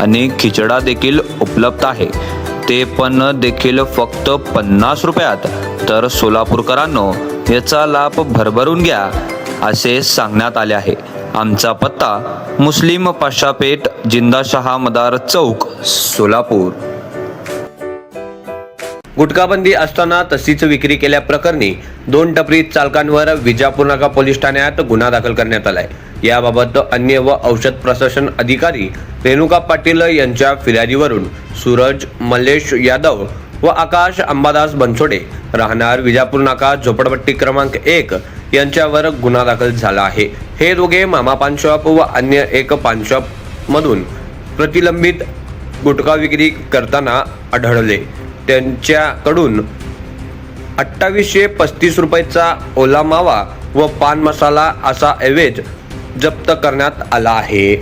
आणि खिचडा देखील उपलब्ध आहे. ते पण देखील फक्त पन्नास रुपयात. तर सोलापूरकरांनो याचा लाभ भरभरून घ्या असे सांगण्यात आले आहे. आमचा पत्ता मुस्लिम पाशापेठ जिंदाशहा मदार चौक सोलापूर. गुटखाबंदी असताना तशीच विक्री केल्याप्रकरणी दोन टपरी चालकांवर विजापूर नाका पोलीस ठाण्यात गुन्हा दाखल करण्यात आलाय. याबाबत अन्य व औषध प्रशासन अधिकारी रेणुका पाटील यांच्या फिर्यादीवरून सूरज मल्लेश यादव व आकाश अंबादास बनसोडे राहणार विजापूर नाका झोपडपट्टी क्रमांक एक यांच्यावर गुन्हा दाखल झाला आहे. हे दोघे मामा पानशॉप व अन्य एक पानशॉपमधून मधून प्रतिलंबित गुटखा विक्री करताना आढळले. त्यांच्याकडून अठ्ठावीसशे पस्तीस रुपयाचा ओला मावा व पान मसाला असा ऐवज जप्त करण्यात आला आहे.